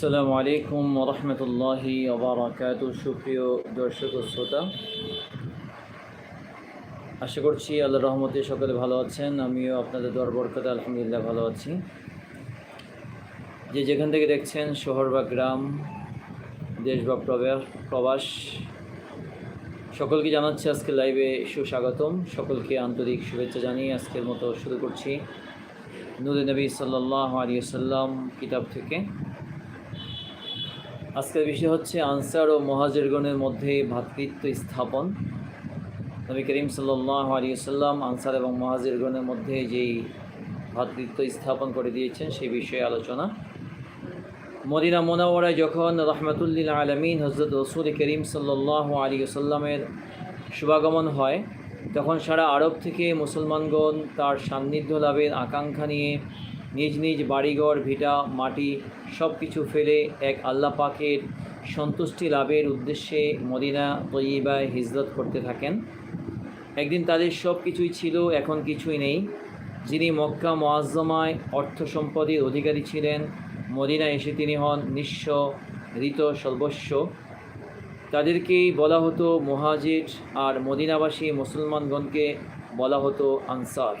আসসালামু আলাইকুম রহমতুল্লাহি ওবরাকাত সুপ্রিয় দর্শক শ্রোতা, আশা করছি আল্লাহ রহমতে সকলে ভালো আছেন। আমিও আপনাদের দর বরকতে আলহামদুলিল্লাহ ভালো আছি। যে যেখান থেকে দেখছেন, শহর বা গ্রাম, দেশ বা প্রবা- প্রবাস, সকলকে জানাচ্ছি আজকে লাইভে সুস্বাগতম। সকলকে আন্তরিক শুভেচ্ছা জানিয়ে আজকের মতো শুরু করছি। নুরে নবী সাল্লাহ আলিয়া সাল্লাম কিতাব থেকে। আজকের বিষয় হচ্ছে আনসার ও মহাজেরগণের মধ্যে ভ্রাতৃত্ব স্থাপন। নবী করিম সাল্লাহ আনসার এবং মহাজেরগণের মধ্যে যেই ভ্রাতৃত্ব স্থাপন করে দিয়েছেন সেই বিষয়ে আলোচনা। মদিনা মোনাওয়ারায় যখন রহমতুল্লিল আলমিন হজরত রসুল করিম সাল্লাহ আলী সাল্লামের শুভাগমন হয়, তখন সারা আরব থেকে মুসলমানগণ তার সান্নিধ্য লাভের আকাঙ্ক্ষা নিয়ে নিজ নিজ বাড়িঘর, ভিটা, মাটি সব কিছু ফেলে এক আল্লাহ পাকের সন্তুষ্টি লাভের উদ্দেশ্যে মদিনা তৈবায় হিজরত করতে থাকেন। একদিন তাদের সব কিছুই ছিল, এখন কিছুই নেই। যিনি মক্কা মোয়াজ্জমায় অর্থ সম্পদের অধিকারী ছিলেন, মদিনা এসে তিনি হন নিঃস্ব, ঋত সর্বস্ব। তাদেরকেই বলা হতো মুহাজির আর মদিনাবাসী মুসলমানগণকে বলা হতো আনসার।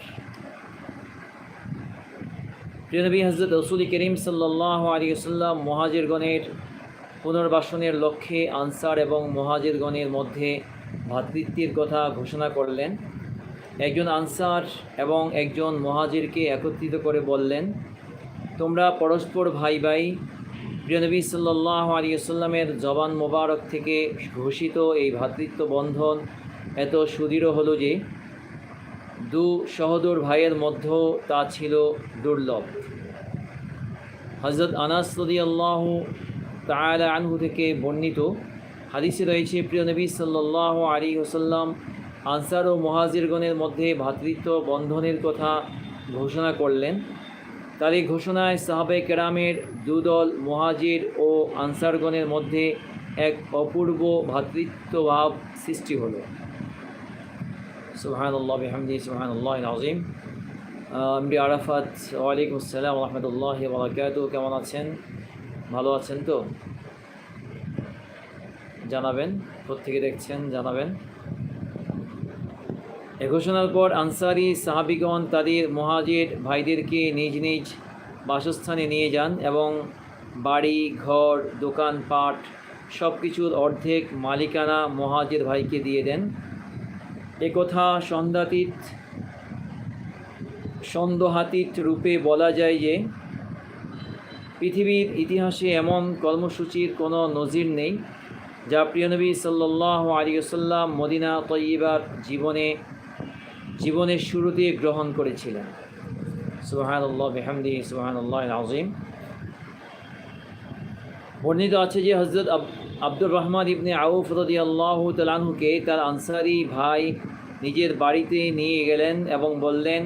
প্রিয়নবী হজরত রসুল করিম সাল্লাহ আলী সাল্লাম মহাজিরগণের পুনর্বাসনের লক্ষ্যে আনসার এবং মহাজিরগণের মধ্যে ভ্রাতৃত্বের কথা ঘোষণা করলেন। একজন আনসার এবং একজন মহাজিরকে একত্রিত করে বললেন, তোমরা পরস্পর ভাই ভাই প্রিয়নবী সাল্লাহ আলী সাল্লামের জবান মোবারক থেকে ঘোষিত এই ভ্রাতৃত্ব বন্ধন এত সুদৃঢ় হলো যে দু সহদর ভাইয়ের মধ্যেও তা ছিল দুর্লভ। হজরত আনাস রদি আল্লাহ তালা আনহু থেকে বর্ণিত হাদিসে রয়েছে, প্রিয় নবী সাল্লাহ আলী ওসাল্লাম আনসার ও মহাজিরগণের মধ্যে ভ্রাতৃত্ব বন্ধনের কথা ঘোষণা করলেন। তার এই ঘোষণায় সাহাবে কেরামের দুদল মহাজির ও আনসারগণের মধ্যে এক অপূর্ব ভ্রাতৃত্বভাব সৃষ্টি হলো। সুহান আল্লাহ বিহামদি সুহান আল্লাহ আজিম এমডি আরাফাত ওয়ালাইকুম আসসালাম রহমতুল্লাহ বরাকাত কেমন আছেন ভালো আছেন তো জানাবেন কোথেকে দেখছেন জানাবেন এ ঘোষণার পর আনসারি সাহাবিগণ, তাদের মহাজের ভাইদেরকে নিজ নিজ বাসস্থানে নিয়ে যান এবং বাড়ি, ঘর দোকানপাট সব কিছুর অর্ধেক মালিকানা মহাজের ভাইকে দিয়ে দেন। একথা সন্ধ্যাতীত, সন্দেহাতীত রূপে বলা যায় যে, পৃথিবীর ইতিহাসে এমন কর্মসূচির কোনো নজির নেই, যা প্রিয়নবী সাল্লাহ আলিয়াল্লাম মদিনা তৈবার জীবনে, জীবনের শুরুতে গ্রহণ করেছিলেন। সুহান আল্লাহ বেহামদি সুহান আল্লাহ আজিম বর্ণিত আছে যে হজরত আব্দুর রহমান ইবনে আউফ রদি আল্লাহ তালাহুকে তার আনসারি ভাই নিজের বাড়িতে নিয়ে গেলেন এবং বললেন,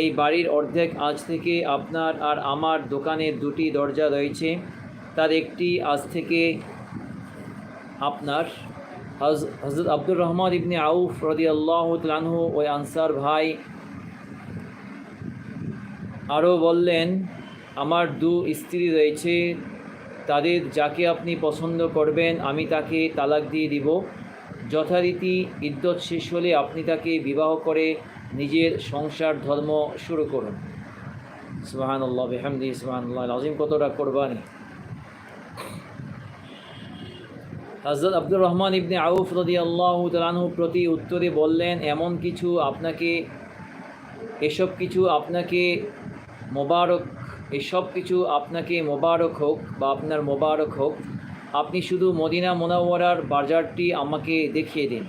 এই বাড়ির অর্ধেক আজ থেকে আপনার আর আমার দোকানের দুটি দরজা রয়েছে। তার একটি আজ থেকে আপনার। হজরত আব্দুর রহমান ইবনে আউফ রদি আল্লাহ তালাহু ওই আনসার ভাই আরও বললেন, আমার দু স্ত্রী রয়েছে তাদের যাকে আপনি পছন্দ করবেন, আমি তাকে তালাক দিয়ে দিব। যথারীতি ইদ্যত শেষ হলে আপনি তাকে বিবাহ করে নিজের সংসার, ধর্ম শুরু করুন। সুবাহান আল্লাহ বেহামদি সুবাহান আল্লাহ আজিম কতটা কোরবানি। হজরত আব্দুর রহমান ইবনে আউফ রদি আল্লাহ তালাহু প্রতি উত্তরে বললেন, এমন কিছু আপনাকে, এসব কিছু আপনাকে মোবারক এসব কিছু আপনাকে মোবারক হোক বা আপনার মোবারক হোক, আপনি শুধু মদিনা মোনাওয়ারার বাজারটি আমাকে দেখিয়ে দিন।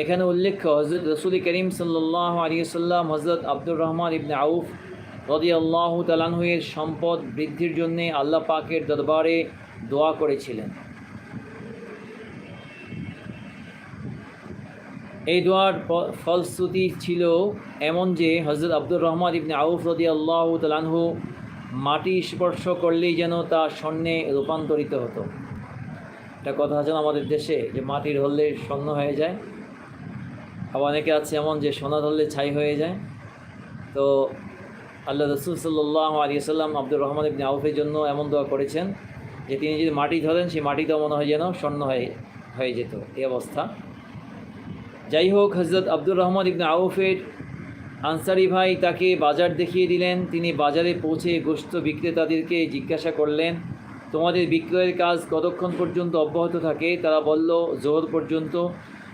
এখানে উল্লেখ্য হজরত রসুল করিম সাল্লাহ আলিয়াল্লাম হজরত আব্দুর রহমান ইবনে আউফ রদি আল্লাহ তালানহুয়ের সম্পদ বৃদ্ধির জন্যে আল্লাহ পাকের দরবারে দোয়া করেছিলেন। এই দোয়ার ফলশ্রুতি ছিল এমন যে হজরত আব্দুর রহমান ইবনে আউফ রদি আল্লাহ তালানহু মাটি স্পর্শ করলেই যেন তা স্বর্ণে রূপান্তরিত হতো। একটা কথা আছে আমাদের দেশে, যে মাটি ধরলে স্বর্ণ হয়ে যায়। আবার অনেকে আছে এমন যে সোনা ধরলে ছাই হয়ে যায়। তো আল্লাহ রসুল সাল্লাহ আলিয়া সাল্লাম আব্দুর রহমান ইবনে আউফের জন্য এমন দোয়া করেছেন যে তিনি যদি মাটি ধরেন, সেই মাটিতেও মনে হয় যেন স্বর্ণ হয়ে হয়ে যেত। এই অবস্থা। যাই হোক হজরত আব্দুর রহমান ইবনে আউফের আনসারি ভাই তাকে বাজার দেখিয়ে দিলেন। তিনি বাজারে পৌঁছে গোস্ত বিক্রেতাদেরকে জিজ্ঞাসা করলেন, তোমাদের বিক্রয়ের কাজ কতক্ষণ পর্যন্ত অব্যাহত থাকে? তারা বলল, জোহর পর্যন্ত।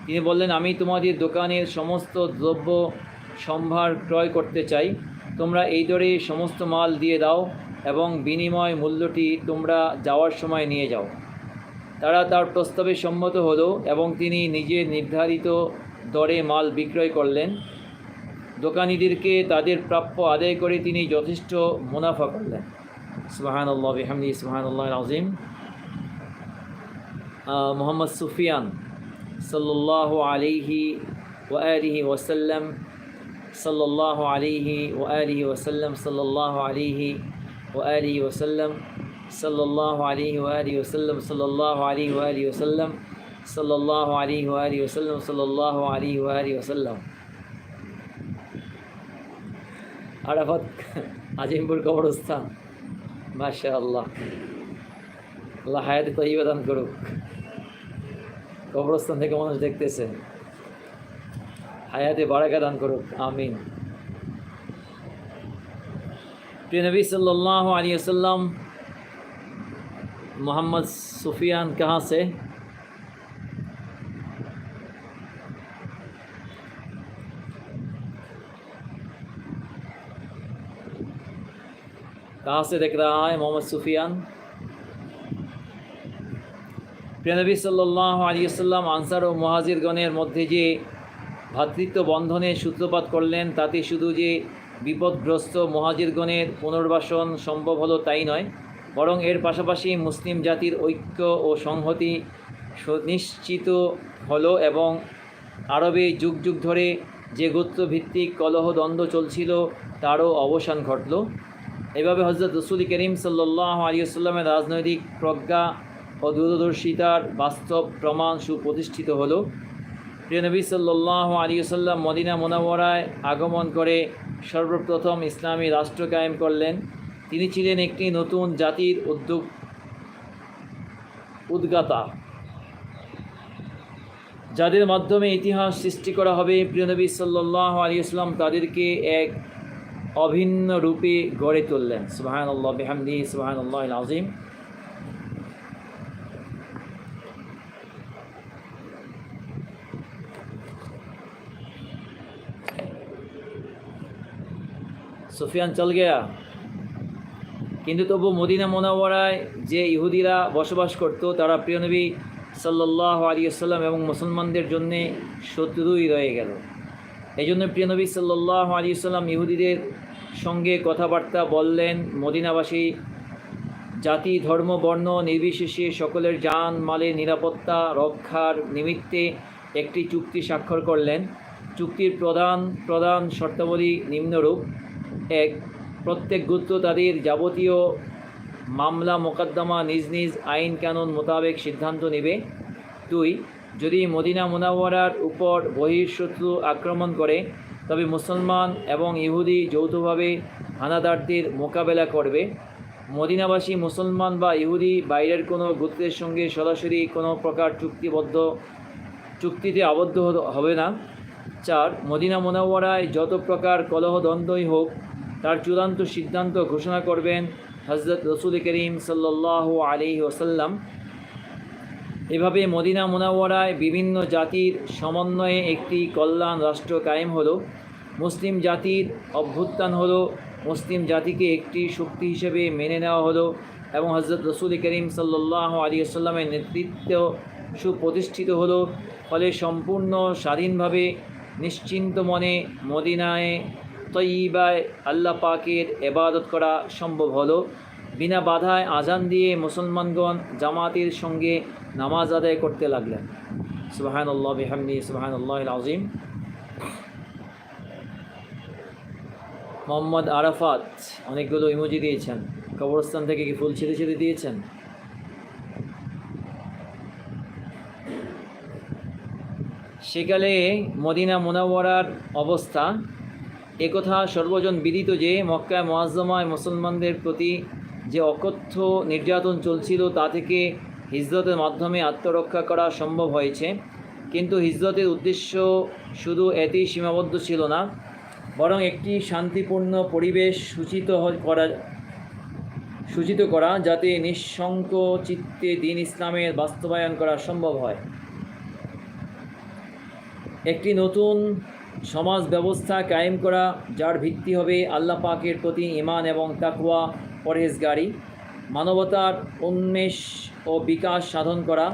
তিনি বললেন, আমি তোমাদের দোকানের সমস্ত দ্রব্য সম্ভার ক্রয় করতে চাই। তোমরা এই দরে সমস্ত মাল দিয়ে দাও এবং বিনিময় মূল্যটি তোমরা যাওয়ার সময় নিয়ে যাও। তারা তার প্রস্তাবে সম্মত হলো এবং তিনি নিজের নির্ধারিত দরে মাল বিক্রয় করলেন। দোকানিদেরকে তাদের প্রাপ্য আদায় করে তিনি যথেষ্ট মুনাফা করলেন। সুবাহান আল্লাহ বিহামদি সুবাহান আজিম মোহাম্মদ সুফিয়ান সাল্লাহ আলিহি ওয়ালিহি ওসাল্লাম সাল্লাহ আলিহি ওয়ালিহি ওসাল্লাম সাল্লাহ আলিহি ওয়ালিহি ওসাল্লাম সাল্লাহ আলিহি ওয়ালিহি ওসাল্লাম সাল্লাহ আলিহি ওয়ালিহি ওসাল্লাম সাল্লাহ আলিহি ওয়ালিহি ওসাল্লাম সাল্লাহ আলিহি ওয়ালিহি ওসাল্লাম আরাফাত আজিমপুর কবরস্থান। মাশা আল্লাহ আল্লাহ হায়াতে তৈবা দান করুক। কবরস্থান থেকে মানুষ দেখতেছে। হায়াতে বারাকা দান করুক। আমিন। প্রিয় নবী সাল্লাহ আলিয়া মোহাম্মদ সুফিয়ান কাহা সে कहाँ से देख रहा है मोहम्मद सुफियान প্রিয়নবী সাল্লাহ আলিয়াল্লাম আনসার ও মহাজিরগণের মধ্যে যে ভ্রাতৃত্ব বন্ধনের সূত্রপাত করলেন তাতে শুধু যে বিপদগ্রস্ত মহাজিরগণের পুনর্বাসন সম্ভব হলো তাই নয় বরং এর পাশাপাশি মুসলিম জাতির ঐক্য ও সংহতি সুনিশ্চিত হলো এবং আরবে যুগ যুগ ধরে যে গোত্রভিত্তিক কলহ দ্বন্দ্ব চলছিল তারও অবসান ঘটল এভাবে হজরত রসুল করিম সাল্লাহ আলিয়াল্লামের রাজনৈতিক প্রজ্ঞা ও দূরদর্শিতার বাস্তব প্রমাণ সুপ্রতিষ্ঠিত হলো। প্রিয় নবী সাল্লাহ আলিয়াল্লাম মদিনা মোনাওয়ারায় আগমন করে সর্বপ্রথম ইসলামী রাষ্ট্র কায়েম করলেন। তিনি ছিলেন একটি নতুন জাতির উদ্যোগ উদ্গাতা। যাদের মাধ্যমে ইতিহাস সৃষ্টি করা হবে প্রিয়নবী সাল্লাহ আলী ইসলাম তাদেরকে এক অভিন্ন রূপে গড়ে তুললেন। সুবাহান আল্লাহ বেহামদি সুবাহান আল্লাহ আজিম সুফিয়ান, চল গেয়া। কিন্তু তবু মদিনা মোনাওয়ারায় যে ইহুদিরা বসবাস করত, তারা প্রিয়নবী সাল্লাহ আলিয়াল্লাম এবং মুসলমানদের জন্যে শত্রুই রয়ে গেল। এই জন্য প্রিয়নবী সাল্লাহ আলিয়াল্লাম ইহুদিদের সঙ্গে কথাবার্তা বললেন মদিনাবাসী, জাতি, ধর্ম, বর্ণ নির্বিশেষে সকলের যান, মালের নিরাপত্তা রক্ষার নিমিত্তে একটি চুক্তি স্বাক্ষর করলেন। চুক্তির প্রধান প্রধান শর্তাবলী নিম্নরূপ। এক, প্রত্যেক গোত্র তাদের যাবতীয় মামলা মোকদ্দমা নিজ নিজ আইন কানুন মোতাবেক সিদ্ধান্ত নেবে। দুই, যদি মদিনা মুনাওয়ারার উপর বহিঃশত্রু আক্রমণ করে তবে মুসলমান এবং ইহুদি যৌথভাবে হানাদারদের মোকাবেলা করবে। মদিনাবাসী মুসলমান বা ইহুদি বাইরের কোনো গোত্রের সঙ্গে সরাসরি কোনো প্রকার চুক্তিবদ্ধ, চুক্তিতে আবদ্ধ হবে না। চার, মদিনা মোনাওয়ারায় যত প্রকার কলহদ্বন্দ্বই হোক, তার চূড়ান্ত সিদ্ধান্ত ঘোষণা করবেন হজরত রসুল করিম সাল্লাহ আলি ওসাল্লাম এভাবে মদিনা মোনাওয়ারায় বিভিন্ন জাতির সমন্বয়ে একটি কল্যাণ রাষ্ট্র কায়েম হলো। মুসলিম জাতির অভ্যুত্থান হলো, মুসলিম জাতিকে একটি শক্তি হিসেবে মেনে নেওয়া হলো এবং হজরত রসুল করিম সাল্লাহ আলী নেতৃত্ব সুপ্রতিষ্ঠিত হলো। ফলে সম্পূর্ণ স্বাধীনভাবে নিশ্চিন্ত মনে মদিনায় তৈবায় আল্লাহ পাকের এবাদত করা সম্ভব হলো। বিনা বাধায় আজান দিয়ে মুসলমানগণ জামাতের সঙ্গে নামাজ আদায় করতে লাগলেন। সুবাহান আল্লাহ বিহামদি সুবাহান আল্লাহ আজিম মোহাম্মদ আরাফাত অনেকগুলো ইমোজি দিয়েছেন। কবরস্থান থেকে কি ফুল ছিঁড়ে ছিঁড়ে দিয়েছেন? সেকালে মদিনা মোনাওয়ারার অবস্থা। একথা সর্বজন বিদিত যে, মক্কায় মোয়াজ্জমায় মুসলমানদের প্রতি যে অকথ্য নির্যাতন চলছিল, তা থেকে হিজরতের মাধ্যমে আত্মরক্ষা করা সম্ভব হয়েছে। কিন্তু হিজরতের উদ্দেশ্য শুধু এতেই সীমাবদ্ধ ছিল না, বরং একটি শান্তিপূর্ণ পরিবেশ সূচিত করা সূচিত করা যাতে নিঃশঙ্ক চিত্তে দিন ইসলামের বাস্তবায়ন করা সম্ভব হয়। একটি নতুন সমাজ ব্যবস্থা কায়েম করা, যার ভিত্তি হবে আল্লাহ পাকের প্রতি ইমান এবং তাকওয়া পরহেজগারি। মানবতার উন্মেষ ও বিকাশ সাধন করা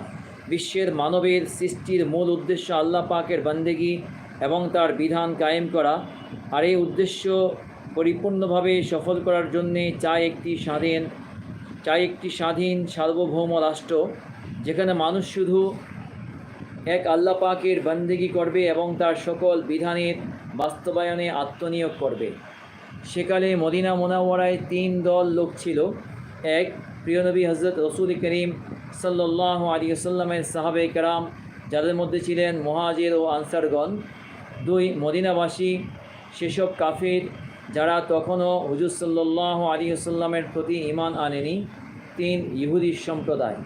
বিশ্বের মানবের সৃষ্টির মূল উদ্দেশ্য আল্লাহ পাকের বান্দেগি এবং তার বিধান কায়েম করা। আর এই উদ্দেশ্য পরিপূর্ণভাবে সফল করার জন্যে চায় একটি স্বাধীন, চাই একটি স্বাধীন সার্বভৌম রাষ্ট্র, যেখানে মানুষ শুধু এক আল্লাহ পাকের বন্দেগি করবে এবং তার সকল বিধানের বাস্তবায়নে আত্মনিয়োগ করবে। সেকালে মদিনা মোনাওয়ারায় তিন দল লোক ছিল। এক প্রিয়নবী হজরত রসুল করিম সাল্লাহ আলী সাল্লামের সাহাবে কারাম, যাদের মধ্যে ছিলেন মহাজের ও আনসারগণ, দুই মদিনাবাসী, সেসব কাফির যারা তখনও হুজুর সাল্লাহ আলী সাল্লামের প্রতি ইমান আনেনি, তিন ইহুদি সম্প্রদায়।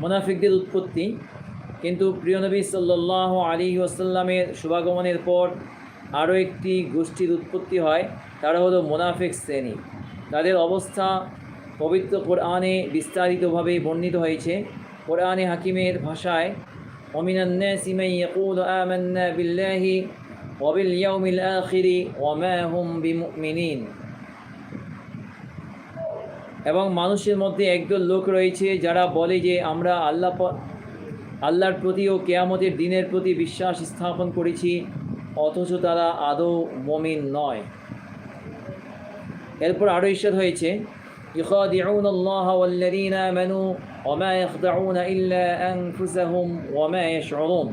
মোনাফিকদের উৎপত্তি, কিন্তু প্রিয়নবী সাল্লাহ আলী ওয়াসাল্লামের শুভাগমনের পর আরও একটি গোষ্ঠীর উৎপত্তি হয়, তারা হলো মোনাফিক শ্রেণি। তাদের অবস্থা পবিত্র কোরআনে বিস্তারিতভাবে বর্ণিত হয়েছে কোরআনে হাকিমের ভাষায় ومن الناس من يقول آمنا بالله وباليوم الآخر وما هم بمؤمنين এবং মানুষের মধ্যে একদল লোক রয়েছে যারা বলে যে আমরা আল্লাহ প- আল্লাহর প্রতি ও কেয়ামতের দিনের প্রতি বিশ্বাস স্থাপন করেছি অথচ তারা আদৌ মমিন নয় এরপর আরও ঈশ্বর হয়েছে يخادعون الله والذين آمنوا وما يخدعون إلا أنفسهم وما يشعرون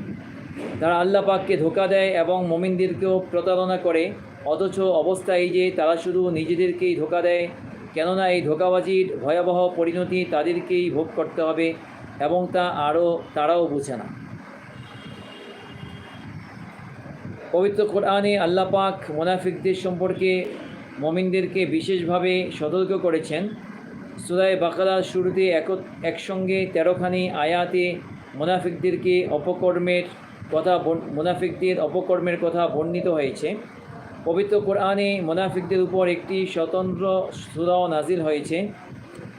তারা আল্লাহ পাককে ধোকা দেয় এবং মমিনদেরকেও প্রতারণা করে অথচ অবস্থা এই যে তারা শুধু নিজেদেরকেই ধোকা দেয় কেননা এই ধোকাবাজির ভয়াবহ পরিণতি তাদেরকেই ভোগ করতে হবে এবং তা আরও তারাও বুঝে না পবিত্র কোরআনে আল্লাহ পাক মোনাফিকদের সম্পর্কে মমিনদেরকে বিশেষভাবে সতর্ক করেছেন। সুরায় বাকালার শুরুতে এক একসঙ্গে তেরোখানি আয়াতে মুনাফিকদেরকে অপকর্মের কথা মুনাফিকদের অপকর্মের কথা বর্ণিত হয়েছে। পবিত্র কোরআনে মুনাফিকদের উপর একটি স্বতন্ত্র সুরাও নাজিল হয়েছে।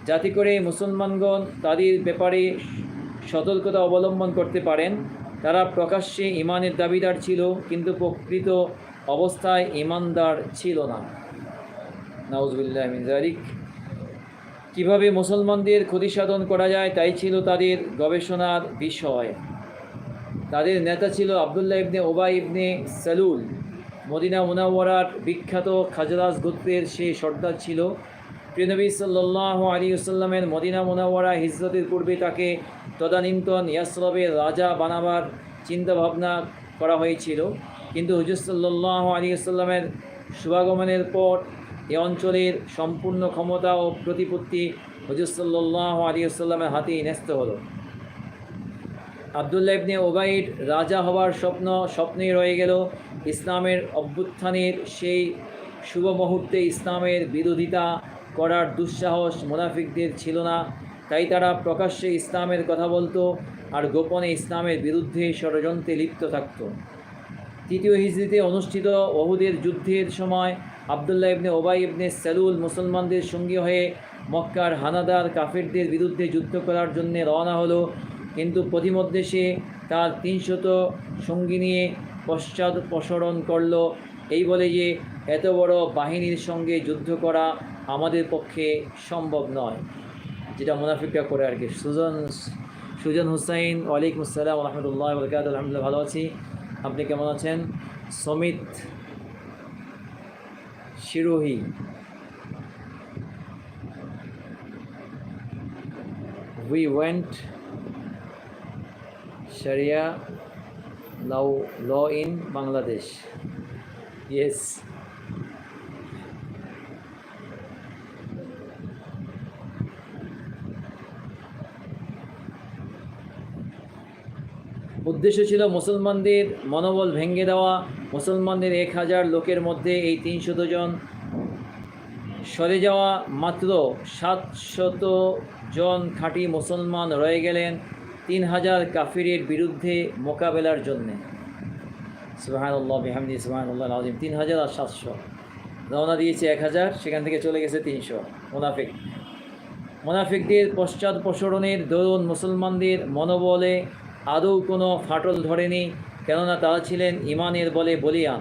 যাতে করে মুসলমানগণ তাদের ব্যাপারে সতর্কতা অবলম্বন করতে পারেন। তারা প্রকাশ্যে ইমানের দাবিদার ছিল, কিন্তু প্রকৃত অবস্থায় ইমানদার ছিল না। নাউজবিল্লাহ মিন জালিক কীভাবে মুসলমানদের ক্ষতি সাধন করা যায় তাই ছিল তাদের গবেষণার বিষয়। তাদের নেতা ছিল আবদুল্লাহ ইবনে ওবাই ইবনে সালুল। মদিনা মুনাওয়ারার বিখ্যাত খাজরাজ গোত্রের সে সর্দার ছিল। প্রিয়নবী সাল্লাহ আলী মদিনা মুনাওয়ারা হিজরতের পূর্বে তাকে তদানীন্তন ইয়াসরবের রাজা বানাবার চিন্তাভাবনা করা হয়েছিল। কিন্তু হুজুর সাল্লাহ আলী শুভাগমনের পর এ অঞ্চলের সম্পূর্ণ ক্ষমতা ও প্রতিপত্তি হুজুর সাল্লাহ আলী আসাল্লামের হাতেই ন্যস্ত হলো। আবদুল্লাহ ইবনে ওবাইদ রাজা হওয়ার স্বপ্ন স্বপ্নেই রয়ে গেল ইসলামের অভ্যুত্থানের সেই শুভ মুহূর্তে ইসলামের বিরোধিতা করার দুঃসাহস মুনাফিকদের ছিল না। তাই তারা প্রকাশ্যে ইসলামের কথা বলতো আর গোপনে ইসলামের বিরুদ্ধে ষড়যন্ত্রে লিপ্ত থাকত। তৃতীয় হিজরিতে অনুষ্ঠিত ওহুদের যুদ্ধের সময় আবদুল্লাহ ইবনে ওবাই ইবনে সালুল মুসলমানদের সঙ্গী হয়ে মক্কার হানাদার কাফিরদের বিরুদ্ধে যুদ্ধ করার জন্য রওনা হলো। কিন্তু পথিমধ্যে সে তার তিনশত সঙ্গী নিয়ে পশ্চাৎ প্রসরণ করল। এই বলে যে, এত বড় বাহিনীর সঙ্গে যুদ্ধ করা আমাদের পক্ষে সম্ভব নয়। যেটা মুনাফিকরা করে আর কি। সুজন সুজন হুসাইন, ওয়ালাইকুম আসসালাম বরকাত আলহামদুলিল্লাহ, ভালো আছি। আপনি কেমন আছেন? Samit Sirohi we went Sharia law law in Bangladesh. Yes. উদ্দেশ্য ছিল মুসলমানদের মনোবল ভেঙে দেওয়া। মুসলমানদের এক হাজার লোকের মধ্যে এই তিনশত জন সরে যাওয়া মাত্র সাতশত জন খাঁটি মুসলমান রয়ে গেলেন তিন হাজার কাফিরের বিরুদ্ধে মোকাবেলার জন্যে। সুবাহানুল্লাহ, বিহামদি আজিম তিন হাজার আর সাতশো। রওনা দিয়েছে এক হাজার, সেখান থেকে চলে গেছে তিনশো। মুনাফিক। মোনাফিকদের পশ্চাৎপসরণের দরুন মুসলমানদের মনোবলে আদৌ কোনো ফাটল ধরেনি, কেননা তারা ছিলেন ইমানের বলে বলিয়ান।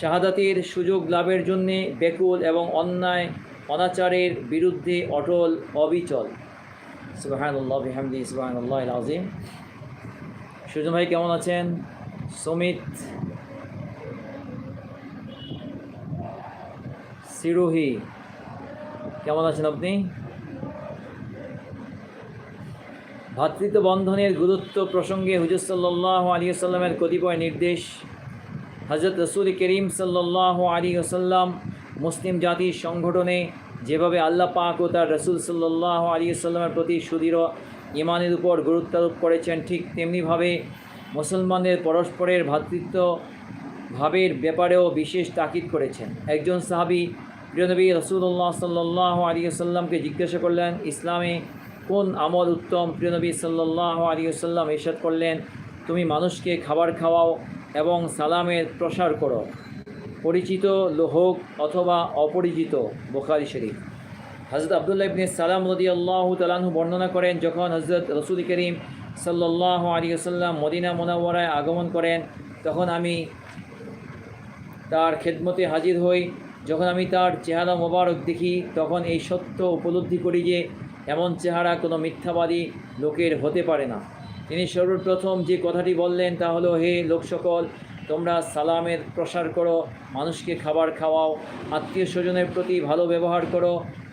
শাহাদাতের সুযোগ লাভের জন্যে বেকুল এবং অন্যায়, অনাচারের বিরুদ্ধে অটল, অবিচল। সুবাহানুল্লাহ সুবাহানুল্লাহ আজিম সুজন ভাই, কেমন আছেন? সুমিত, সিরোহি, কেমন আছেন আপনি? ভ্রাতৃত্ব বন্ধনের গুরুত্ব প্রসঙ্গে হুজুর সাল্লাহ আলী আসাল্লামের কতিপয় নির্দেশ। হজরত রসুল করিম সাল্লাহ আলী আসাল্লাম মুসলিম জাতির সংগঠনে যেভাবে আল্লাহ পাক ও তার রসুল সাল্লাহ আলী আসাল্লামের প্রতি সুদৃঢ় ইমানের উপর গুরুত্বারোপ করেছেন, ঠিক তেমনিভাবে মুসলমানদের পরস্পরের ভ্রাতৃত্ব ভাবের ব্যাপারেও বিশেষ তাকিদ করেছেন। একজন সাহাবি প্রিয়নবী রসুল্লাহ সাল্লাহ আলী আসাল্লামকে জিজ্ঞাসা করলেন, ইসলামে কোন আমল উত্তম? প্রিয়নবী সাল্লাহ আলী ইরশাদ করলেন, তুমি মানুষকে খাবার খাওয়াও এবং সালামের প্রসার করো। পরিচিত হোক অথবা অপরিচিত। বোখারি শরীফ। হজরত আবদুল্লাহ ইবনে সালাম রদি আল্লাহ তালাহু বর্ণনা করেন, যখন হজরত রসুল করিম সাল্লাহ আলী আসাল্লাম মদিনা মোনাওয়ারায় আগমন করেন, তখন আমি তার খেদমতে হাজির হই। যখন আমি তার চেহারা মোবারক দেখি, তখন এই সত্য উপলব্ধি করি যে এমন চেহারা কোনো মিথ্যাবাদী লোকের হতে পারে না। তিনি সর্বপ্রথম যে কথাটি বললেন তা হলো, হে লোক সকল তোমরা সালামের প্রসার করো, মানুষকে খাবার খাওয়াও আত্মীয় স্বজনের প্রতি ভালো ব্যবহার করো।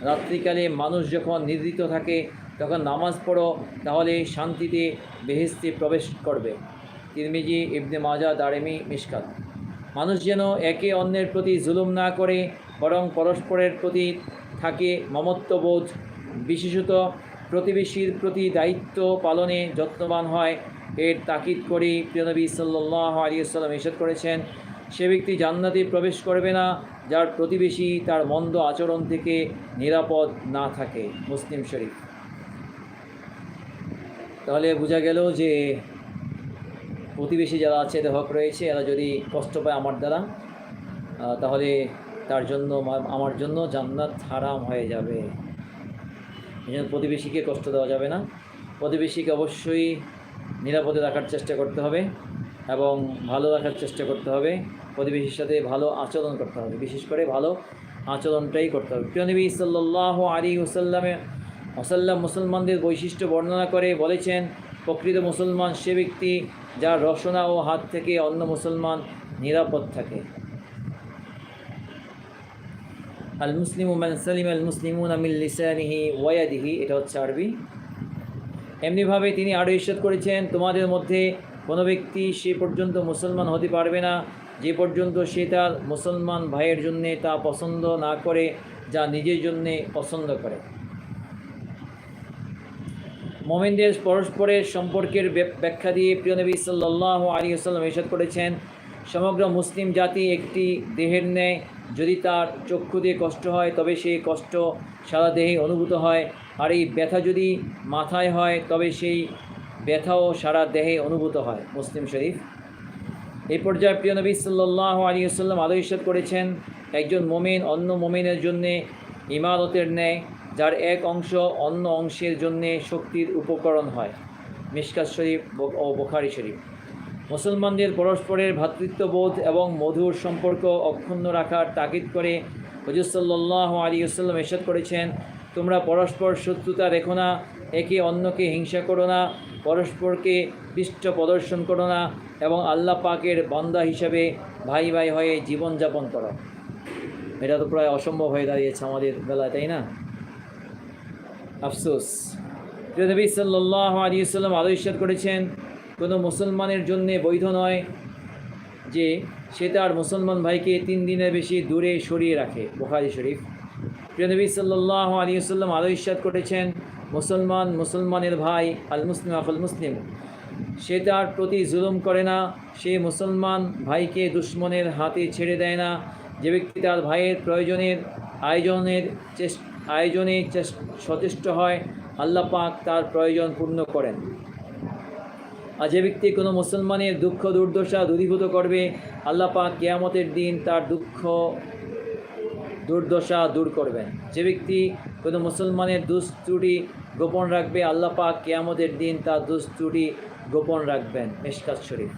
রাত্রিকালে মানুষ যখন নিদ্রিত থাকে, তখন নামাজ পড়ো, তাহলে শান্তিতে বেহেস্তে প্রবেশ করবে। তিরমিজি, ইবনে মাজা দারেমি মিসকাত মানুষ যেন একে অন্যের প্রতি জুলুম না করে, বরং পরস্পরের প্রতি থাকে মমত্ববোধ বিশেষত প্রতিবেশীর প্রতি দায়িত্ব পালনে যত্নবান হয় এর তাকিদ করে প্রিয়নবী সাল্লাহ আলিয়াল্লাম ইসাদ করেছেন, সে ব্যক্তি জান্নাতে প্রবেশ করবে না যার প্রতিবেশী তার মন্দ আচরণ থেকে নিরাপদ না থাকে। মুসলিম শরীফ। তাহলে বোঝা গেল যে প্রতিবেশী যারা আছে, এদের হক রয়েছে, এরা যদি কষ্ট পায় আমার দ্বারা তাহলে তার জন্য, আমার জন্য জান্নাত হারাম হয়ে যাবে। এই জন্য প্রতিবেশীকে কষ্ট দেওয়া যাবে না। প্রতিবেশীকে অবশ্যই নিরাপদে রাখার চেষ্টা করতে হবে এবং ভালো রাখার চেষ্টা করতে হবে। প্রতিবেশীর সাথে ভালো আচরণ করতে হবে। বিশেষ করে ভালো আচরণটাই করতে হবে। প্রিয়নবী সাল্লাহ আলী ওসাল্লামে ওসাল্লাম মুসলমানদের বৈশিষ্ট্য বর্ণনা করে বলেছেন, প্রকৃত মুসলমান সে ব্যক্তি যার রসনা ও হাত থেকে অন্য মুসলমান নিরাপদ থাকে। আল মুসলিম মান সালিম আল মুসলিমুন আমিল লিসানিহি ওয়াদিহি এটা হচ্ছে আরবি। এমনিভাবে তিনি আরও ইস্বাদ করেছেন, তোমাদের মধ্যে কোনো ব্যক্তি সে পর্যন্ত মুসলমান হতে পারবে না, যে পর্যন্ত সে তার মুসলমান ভাইয়ের জন্যে তা পছন্দ না করে, যা নিজের জন্যে পছন্দ করে। মোমেনদের পরস্পরের সম্পর্কের ব্যাখ্যা দিয়ে প্রিয়নবী সাল্লাহ আলী আসাল্লাম এরশাদ করেছেন, সমগ্র মুসলিম জাতি একটি দেহের ন্যায় যদি তার চক্ষু দিয়ে কষ্ট হয়, তবে সেই কষ্ট সারা দেহে অনুভূত হয়। আর এই ব্যথা যদি মাথায় হয়, তবে সেই ব্যথাও সারা দেহে অনুভূত হয়। মুসলিম শরীফ। এই পর্যায়ে প্রিয় নবী সাল্লাহ আলী আসাল্লাম আলো ইস্বাদ করেছেন, একজন মোমেন অন্য মোমেনের জন্যে ইমারতের ন্যায়, যার এক অংশ অন্য অংশের জন্যে শক্তির উপকরণ হয়। মিশকাত শরীফ ও বোখারি শরীফ। মুসলমানদের পরস্পরের ভ্রাতৃত্ববোধ এবং মধুর সম্পর্ক অক্ষুণ্ণ রাখার তাগিদ করে হজুর সাল্লাহ আলী এরশাদ করেছেন, তোমরা পরস্পর শত্রুতা রেখো না, একে অন্যকে হিংসা করো না, পরস্পরকে পৃষ্ঠ প্রদর্শন করো না এবং আল্লাহ পাকের বান্দা হিসাবে ভাই ভাই হয়ে জীবনযাপন করো। এটা তো প্রায় অসম্ভব হয়ে দাঁড়িয়েছে আমাদের বেলায়, তাই না? আফসোস। প্রিয় নবী সাল্লাহ আলী সাল্লাম ইস্বাদ করেছেন কোনো মুসলমানের জন্যে বৈধ নয় যে সে তার মুসলমান ভাইকে তিন দিনের বেশি দূরে সরিয়ে রাখে, বোখারি শরীফ। প্রিয় নবী সাল্লাহ আলী সাল্লাম আরও করেছেন, মুসলমান মুসলমানের ভাই আল মুসলিম আফল মুসলিম, সে তার প্রতি জুলুম করে না, সে মুসলমান ভাইকে দুশ্মনের হাতে ছেড়ে দেয় না, যে ব্যক্তি তার ভাইয়ের প্রয়োজনের আয়োজনের চেস- আয়োজনে সচেষ্ট হয়, আল্লাহ পাক তার প্রয়োজন পূর্ণ করেন। আর যে ব্যক্তি কোনো মুসলমানের দুঃখ, দুর্দশা দূরীভূত করবে। আল্লাহ পাক কেয়ামতের দিন তার দুঃখ, দুর্দশা দূর করবেন। যে ব্যক্তি কোনো মুসলমানের দুষ্ত্রুটি গোপন রাখবে, আল্লাহ পাক কেয়ামতের দিন তার দুষ্ত্রুটি গোপন রাখবেন। মেশকাত শরীফ।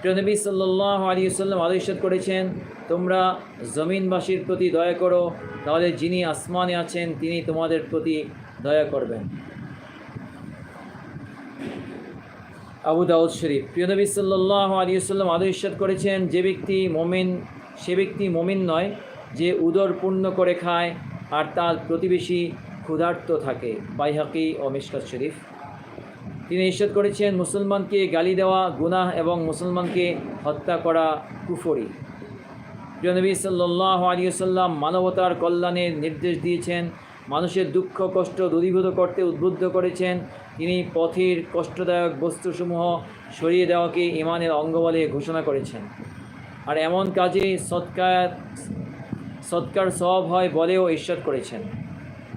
প্রিয়নবী সাল্লাহ আলী সাল্লাম আদেশত করেছেন, তোমরা জমিনবাসীর প্রতি দয়া করো, তাহলে যিনি আসমানে আছেন, তিনি তোমাদের প্রতি দয়া করবেন। আবু দাউদ শরীফ। প্রিয়নবী সাল্লাহ আলী সাল্লাম আদেশত করেছেন, যে ব্যক্তি মমিন, সে ব্যক্তি মমিন নয় যে উদর পূর্ণ করে খায় আর তার প্রতিবেশী ক্ষুধার্ত থাকে। বাইহাকি ও মিশকাত শরীফ। তিনি ইস্বাদ করেছেন, মুসলমানকে গালি দেওয়া, গুনাহ এবং মুসলমানকে হত্যা করা কুফরি। প্রিয়নবী সাল্লাহ আলিয়াল্লাম মানবতার কল্যাণের নির্দেশ দিয়েছেন, মানুষের দুঃখ, কষ্ট দূরীভূত করতে উদ্বুদ্ধ করেছেন তিনি পথের কষ্টদায়ক বস্তুসমূহ সরিয়ে দেওয়াকে ইমানের অঙ্গ বলে ঘোষণা করেছেন। আর এমন কাজে সৎকার সৎকার সব হয় বলেও ঈশ্বর করেছেন।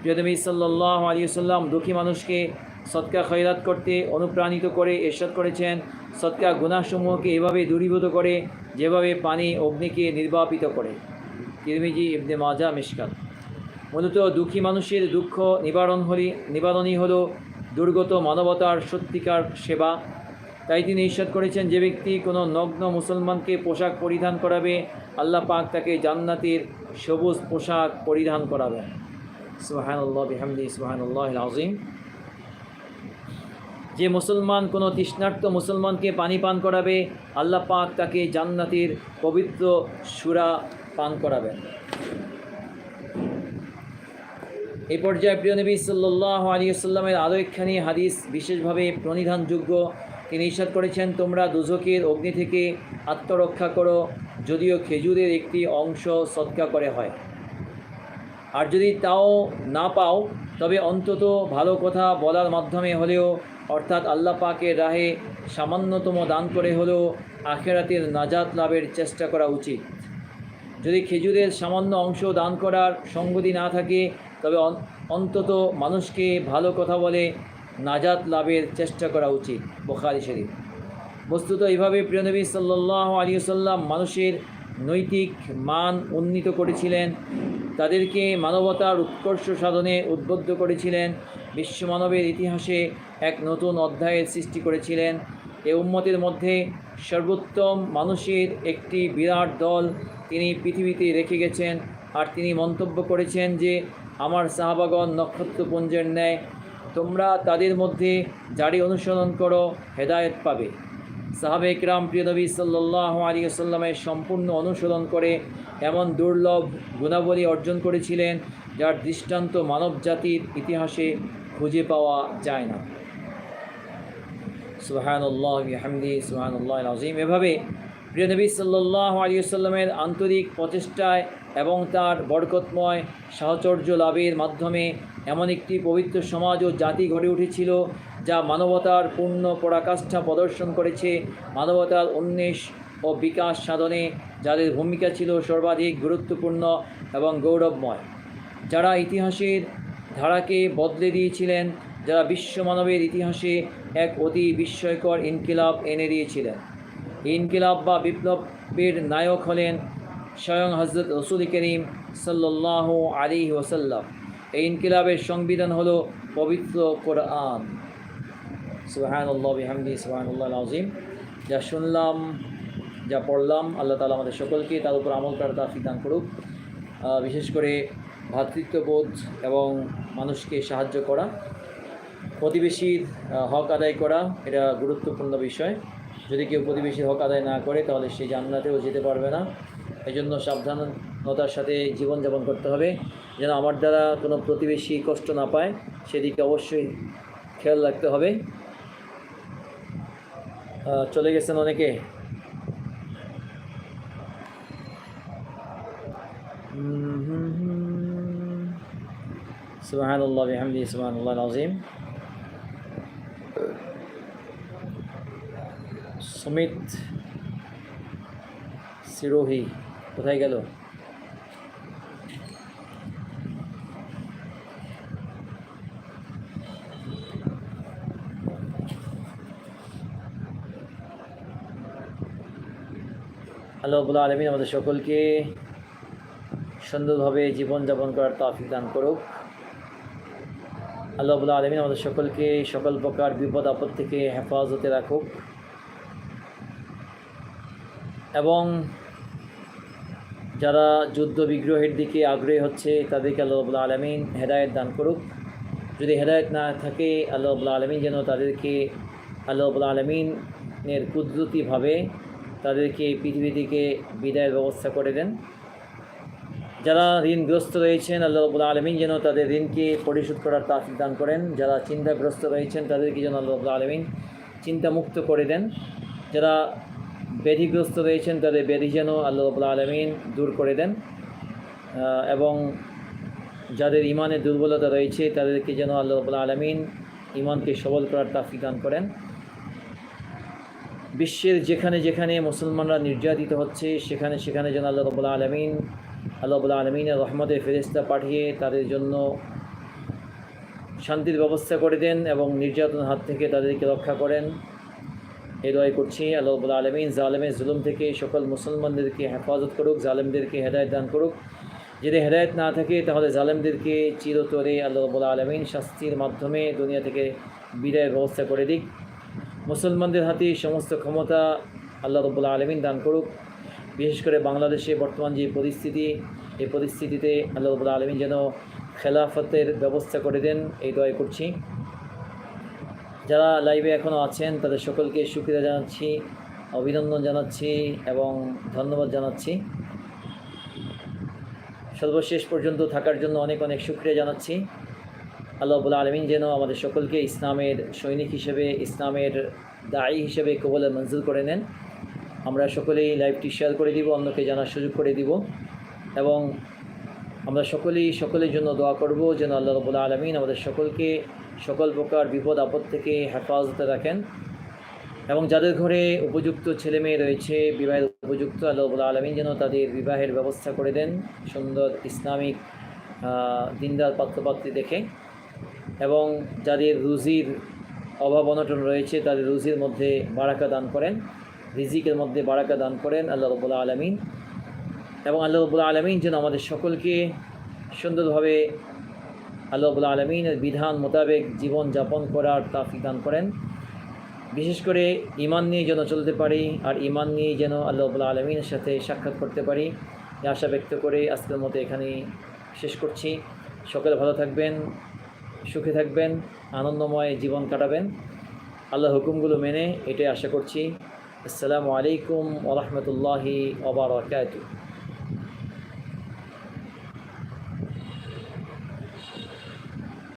প্রিয়নবী সাল্লাহ আলিয়াল্লাম দুঃখী মানুষকে সৎকা খয়রাত করতে অনুপ্রাণিত করে ঈশ্বর করেছেন। সৎকা গুণাসমূহকে এভাবে দূরীভূত করে, যেভাবে পানি অগ্নিকে নির্বাপিত করে। তিরমিজি, ইবনে মাজা, মিশকাত। মূলত দুঃখী মানুষের দুঃখ নিবারণ হলি নিবারণই হলো দুর্গত মানবতার সত্যিকার সেবা। তাই তিনি ঈশ্বর করেছেন, যে ব্যক্তি কোনো নগ্ন মুসলমানকে পোশাক পরিধান করাবে, আল্লাহ পাক তাকে জান্নাতের সবুজ পোশাক পরিধান করাবেন। সুহানুল্লাহ বিহামদি সুহানুল্লাহ আজিম যে মুসলমান, কোনো তৃষ্ণার্ত মুসলমানকে পানি পান করাবে, আল্লাহ পাক তাকে জান্নাতের পবিত্র সুরা পান করাবেন। এই পর্যায়ে প্রিয় নবী সাল্লাহ আলী সাল্লামের আরও একখানি হাদিস বিশেষভাবে প্রণিধানযোগ্য। তিনি ইস্বাদ করেছেন, তোমরা দুজকের অগ্নি থেকে আত্মরক্ষা করো, যদিও খেজুরের একটি অংশ সৎকা করে হয়। আর যদি তাও না পাও, তবে অন্তত ভালো কথা বলার মাধ্যমে হলেও, অর্থাৎ আল্লাহ পাকের রাহে সামান্যতম দান করে হলেও আখেরাতের নাজাত লাভের চেষ্টা করা উচিত। যদি খেজুরের সামান্য অংশ দান করার সঙ্গতি না থাকে তবে অন্তত মানুষকে ভালো কথা বলে নাজাত লাভের চেষ্টা করা উচিত বোখারি শরীফ। বস্তুত এইভাবে প্রিয়নবী সাল্লাহ আলিয়াল্লাম মানুষের নৈতিক মান উন্নীত করেছিলেন, তাদেরকে মানবতার উৎকর্ষ সাধনে উদ্বুদ্ধ করেছিলেন বিশ্বমানবের ইতিহাসে এক নতুন অধ্যায়ের সৃষ্টি করেছিলেন, এ উম্মতের মধ্যে সর্বোত্তম মানুষের একটি বিরাট দল তিনি পৃথিবীতে রেখে গেছেন, আর তিনি মন্তব্য করেছেন যে আমার সাহাবাগণ নক্ষত্রপুঞ্জের ন্যায়, তোমরা তাদের মধ্যে যারই অনুসরণ করো, হেদায়েত পাবে। সাহাবে ইকরাম প্রিয় নবী সাল্লাহ আলী সাল্লামের সম্পূর্ণ অনুসরণ করে এমন দুর্লভ গুণাবলী অর্জন করেছিলেন, যার দৃষ্টান্ত মানব জাতির ইতিহাসে খুঁজে পাওয়া যায় না। সুহানুল্লাহ হামদি আজিম এভাবে প্রিয় নবী সাল্লাহ আলী সাল্লামের আন্তরিক প্রচেষ্টায় এবং তার বরকতময় সাহচর্য লাভের মাধ্যমে এমন একটি পবিত্র সমাজ ও জাতি গড়ে উঠেছিল, যা মানবতার পূর্ণ পরাকাষ্ঠা প্রদর্শন করেছে। মানবতার উন্মেষ ও বিকাশ সাধনে যাদের ভূমিকা ছিল সর্বাধিক গুরুত্বপূর্ণ এবং গৌরবময়। যারা ইতিহাসের ধারাকে বদলে দিয়েছিলেন, যারা বিশ্ব মানবের ইতিহাসে এক অতি বিস্ময়কর ইনকিলাব এনে দিয়েছিলেন। ইনকিলাব বা বিপ্লবের নায়ক হলেন স্বয়ং হজরত রসুল করিম সাল্লাহ আলী ওসাল্লাম এই ইনকিলাবের সংবিধান হলো পবিত্র কোরআন। সুবাহানুল্লাহ বিহামদি সুবাহানুল্লাহ আজিম যা শুনলাম, যা পড়লাম, আল্লাহ তালা আমাদের সকলকে তার উপর আমল করার তাফিক দান করুক। বিশেষ করে ভ্রাতৃত্ববোধ এবং মানুষকে সাহায্য করা। প্রতিবেশীর হক আদায় করা, এটা গুরুত্বপূর্ণ বিষয়। যদি কেউ প্রতিবেশীর হক আদায় না করে, তাহলে সে জান্নাতেও যেতে পারবে না। এই জন্য সাবধানতার সাথে জীবনযাপন করতে হবে, যেন আমার দ্বারা কোনো প্রতিবেশী কষ্ট না পায়, সেদিকে অবশ্যই খেয়াল রাখতে হবে। চলে গেছেন অনেকে। আজিম সুমিত, সিরোহি। কোথায় গেল? আল্লাহ আবুল্লা আলমিন আমাদের সকলকে সুন্দরভাবে জীবনযাপন করার তফিক দান করুক। আল্লাহ আবুল্লা আলমিন আমাদের সকলকে সকল প্রকার বিপদ, আপদ থেকে হেফাজতে রাখুক। এবং যারা যুদ্ধ বিগ্রহের দিকে আগ্রহী হচ্ছে, তাদেরকে আল্লাহ রবুল্লা আলমিন হেদায়ত দান করুক। যদি হেদায়ত না থাকে, আল্লাহ রবুল্লা আলমিন যেন তাদেরকে আল্লাহ রবুল্লা আলমিনের কুদরতিভাবে তাদেরকে পৃথিবী থেকে বিদায়ের ব্যবস্থা করে দেন। যারা ঋণগ্রস্ত রয়েছেন, আল্লাহ রবুল্লা আলমিন যেন তাদের ঋণকে পরিশোধ করার তাফিক দান করেন। যারা চিন্তাগ্রস্ত রয়েছেন, তাদেরকে যেন আল্লাহ রবুল্লা আলমিন চিন্তামুক্ত করে দেন। যারা ব্যাধিগ্রস্ত রয়েছেন, তাদের ব্যাধি যেন আল্লাহ রবুল্লা আলমিন দূর করে দেন। এবং যাদের ইমানের দুর্বলতা রয়েছে, তাদেরকে যেন আল্লাহ রবুল্লা আলমিন ইমানকে সবল করার তাফিক দান করেন। বিশ্বের যেখানে যেখানে মুসলমানরা নির্যাতিত হচ্ছে, সেখানে সেখানে যেন আল্লাহ রবুল্লা আলমিন, আল্লাহ রবুল্লা আলমিনের রহমতের ফেরিস্তা পাঠিয়ে তাদের জন্য শান্তির ব্যবস্থা করে দেন এবং নির্যাতন হাত থেকে তাদেরকে রক্ষা করেন। এই দোয়াই করছি, আল্লাহ রবুল্লা আলমিন জালেমের জুলুম থেকে সকল মুসলমানদেরকে হেফাজত করুক, জালেমদেরকে হেদায়ত দান করুক। যদি হেদায়ত না থাকে, তাহলে জালেমদেরকে চিরতরে আল্লাহ রবুল্লা আলমিন শাস্তির মাধ্যমে দুনিয়া থেকে বিদায়ের ব্যবস্থা করে দিক। মুসলমানদের হাতে সমস্ত ক্ষমতা আল্লাহ রব্বুল্লা আলমিন দান করুক। বিশেষ করে বাংলাদেশে বর্তমান যে পরিস্থিতি, এই পরিস্থিতিতে আল্লাহ রব্বুল্লা আলমিন যেন খেলাফতের ব্যবস্থা করে দেন, এই দয় করছি। যারা লাইভে এখনও আছেন, তাদের সকলকে সুক্রিয়া জানাচ্ছি, অভিনন্দন জানাচ্ছি এবং ধন্যবাদ জানাচ্ছি। সর্বশেষ পর্যন্ত থাকার জন্য অনেক অনেক সুক্রিয়া জানাচ্ছি। আল্লাহ আলমিন যেন আমাদের সকলকে ইসলামের সৈনিক হিসেবে, ইসলামের দায়ী হিসেবে কবলে মঞ্জুর করে নেন। আমরা সকলেই লাইভটি শেয়ার করে দিব, অন্যকে জানার সুযোগ করে দিব। এবং আমরা সকলেই, সকলের জন্য দোয়া করব যেন আল্লাহ রবুল্লা আলমিন আমাদের সকলকে সকল প্রকার বিপদ, আপদ থেকে হেফাজতে রাখেন। এবং যাদের ঘরে উপযুক্ত ছেলে মেয়ে রয়েছে, বিবাহের উপযুক্ত, আল্লাহ আলমিন যেন তাদের বিবাহের ব্যবস্থা করে দেন সুন্দর ইসলামিক দিনদার পাত্রপাত্রী দেখে। এবং যাদের রুজির অভাব অনটন রয়েছে, তাদের রুজির মধ্যে বারাকা দান করেন, রিজিকের মধ্যে বারাকা দান করেন আল্লাহ রবুল্লা আলমিন। এবং আল্লাহ রবুল্লা আলমিন যেন আমাদের সকলকে সুন্দরভাবে আল্লাহ রবুল্লা আলমিনের বিধান মোতাবেক জীবন যাপন করার তাফিক দান করেন। বিশেষ করে ইমান নিয়ে যেন চলতে পারি আর ইমান নিয়ে যেন আল্লাহ রবুল্লা আলমিনের সাথে সাক্ষাৎ করতে পারি এই আশা ব্যক্ত করে আজকের মতো এখানে শেষ করছি। সকলে ভালো থাকবেন, সুখে থাকবেন, আনন্দময় জীবন কাটাবেন। আল্লাহ হুকুমগুলো মেনে, এটাই আশা করছি। আসসালামু আলাইকুম ওরহমতুল্লাহি ওবরাকাতুহ